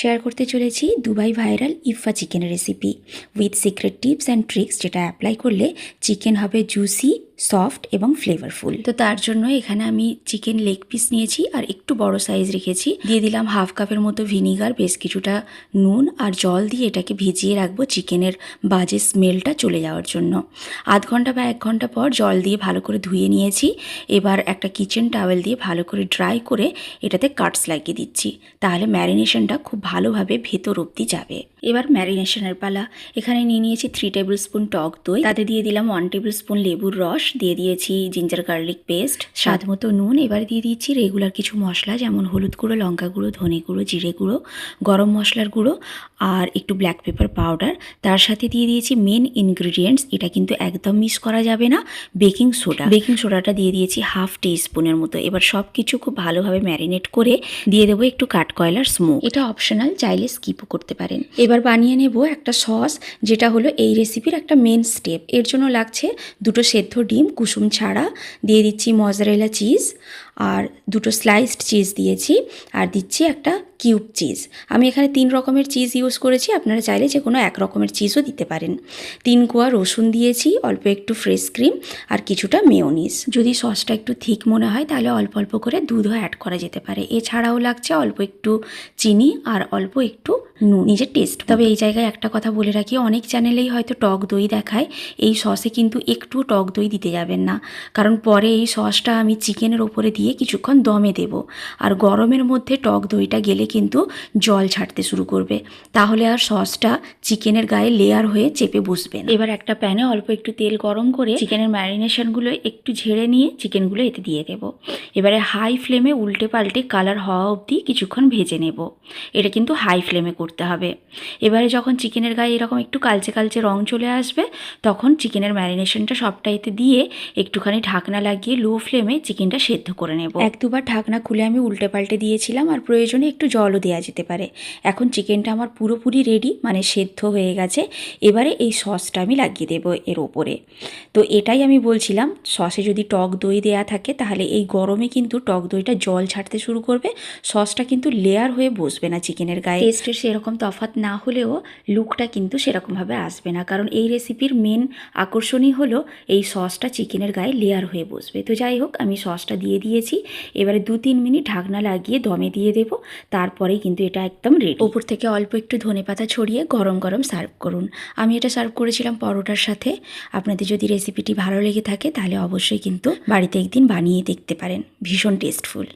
Share করতে চলেছি Dubai viral ইফা চিকেনের recipe with secret tips and tricks যেটা অ্যাপ্লাই করলে চিকেন হবে জুসি সফট এবং ফ্লেভারফুল তো তার জন্য এখানে আমি চিকেন লেগ পিস নিয়েছি আর একটু বড় সাইজ রেখেছি। দিয়ে দিলাম হাফ কাপের মতো ভিনিগার বেশ কিছুটা নুন আর জল দিয়ে এটাকে ভিজিয়ে রাখব চিকেনের বাজে স্মেলটা চলে যাওয়ার জন্য। আধ ঘণ্টা বা এক ঘণ্টা পর জল দিয়ে ভালো করে ধুয়ে নিয়েছি। এবার একটা কিচেন টাওয়েল দিয়ে ভালো করে ড্রাই করে এটাতে কাটস লাগিয়ে দিচ্ছি। তাহলে ম্যারিনেশনটা খুব ভালোভাবে ভেতর অবধি যাবে। এবার ম্যারিনেশনের পালা। এখানে নিয়ে নিয়েছি থ্রি টেবিল স্পুন টক দই। তাতে দিয়ে দিলাম ওয়ান টেবিল স্পুন লেবুর রস। দিয়ে দিয়েছি জিঞ্জার গার্লিক পেস্ট স্বাদ মতো নুন। এবার দিয়ে দিচ্ছি রেগুলার কিছু মশলা, যেমন হলুদ গুঁড়ো, লঙ্কা গুঁড়ো, ধনে গুঁড়ো, জিরে গুঁড়ো, গরম মশলার গুঁড়ো আর একটু ব্ল্যাক পেপার পাউডার তার সাথে দিয়ে দিয়েছি মেন ইনগ্রিডিয়েন্টস এটা কিন্তু একদম মিস করা যাবে না। বেকিং সোডা বেকিং সোডাটা দিয়ে দিয়েছি হাফ টি স্পুনের মতো। এবার সব কিছু খুব ভালোভাবে ম্যারিনেট করে দিয়ে দেবো একটু কাঠকয়লার স্মোক এটা অপশনাল চাইলে স্কিপও করতে পারেন। এবার বানিয়ে নেব একটা সস যেটা হলো এই রেসিপির একটা মেন স্টেপ এর জন্য লাগছে দুটো সেদ্ধ ডিম কুসুম ছাড়া দিয়ে দিচ্ছি মজারেলা চিজ আর দুটো স্লাইসড চিজ দিয়েছি আর দিচ্ছি একটা কিউব চিজ আমি এখানে তিন রকমের চিজ ইউজ করেছি, আপনারা চাইলে যে কোনো এক রকমের চিজও দিতে পারেন। তিন কোয়া রসুন দিয়েছি, অল্প একটু ফ্রেশ ক্রিম আর কিছুটা মেয়োনিজ যদি সসটা একটু থিক মনে হয়, তাহলে অল্প অল্প করে দুধও অ্যাড করা যেতে পারে। এছাড়াও লাগছে অল্প একটু চিনি আর অল্প একটু নুন। নিজের টেস্ট তবে এই জায়গায় একটা কথা বলে রাখি, অনেক চ্যানেলেই হয়তো টক দই দেখায়, এই সসে কিন্তু একটু টক দই দিতে যাবেন না। কারণ পরে এই সসটা আমি চিকেনের ওপরে দিয়ে কিছুক্ষণ দমে দেব। আর গরমের মধ্যে টক দইটা গেলে কিন্তু জল ছাড়তে শুরু করবে। তাহলে আর সসটা চিকেনের গায়ে লেয়ার হয়ে চেপে বসবে এবার একটা প্যানে অল্প একটু তেল গরম করে চিকেনের ম্যারিনেশনগুলো একটু ঝেড়ে নিয়ে চিকেনগুলো এতে দিয়ে দেবো। এবারে হাই ফ্লেমে উল্টে পাল্টে কালার হওয়া অবধি কিছুক্ষণ ভেজে নেব। এটা কিন্তু হাই ফ্লেমে করতে হবে। এবারে যখন চিকেনের গায়ে এরকম একটু কালচে কালচে রং চলে আসবে, তখন চিকেনের ম্যারিনেশনটা সবটা এতে দিয়ে একটুখানি ঢাকনা লাগিয়ে লো ফ্লেমে চিকেনটা সেদ্ধ করে নেব। এক দুবার ঢাকনা খুলে আমি উল্টে পাল্টে দিয়েছিলাম আর প্রয়োজনে একটু জলও দেওয়া যেতে পারে। এখন চিকেনটা আমার পুরোপুরি রেডি মানে সেদ্ধ হয়ে গেছে। এবারে এই সসটা আমি লাগিয়ে দেবো এর ওপরে। তো এটাই আমি বলছিলাম সসে যদি টক দই দেয়া থাকে তাহলে এই গরমে কিন্তু টক দইটা জল ছাড়তে শুরু করবে। সসটা কিন্তু লেয়ার হয়ে বসবে না চিকেনের গায়ে। টেস্টের সেরকম তফাৎ না হলেও লুকটা কিন্তু সেরকমভাবে আসবে না। কারণ এই রেসিপির মেন আকর্ষণই হলো এই সসটা চিকেনের গায়ে লেয়ার হয়ে বসবে। তো যাই হোক আমি সসটা দিয়ে দিয়ে দিয়েছি। এবারে দু তিন মিনিট ঢাকনা লাগিয়ে দমে দিয়ে দেবো। তারপরে কিন্তু এটা একদম রেডি ওপর থেকে অল্প একটু ধনে পাতা ছড়িয়ে গরম গরম সার্ভ করুন। আমি এটা সার্ভ করেছিলাম পরোটার সাথে। আপনাদের যদি রেসিপিটি ভালো লেগে থাকে তাহলে অবশ্যই কিন্তু বাড়িতে একদিন বানিয়ে দেখতে পারেন। ভীষণ টেস্টফুল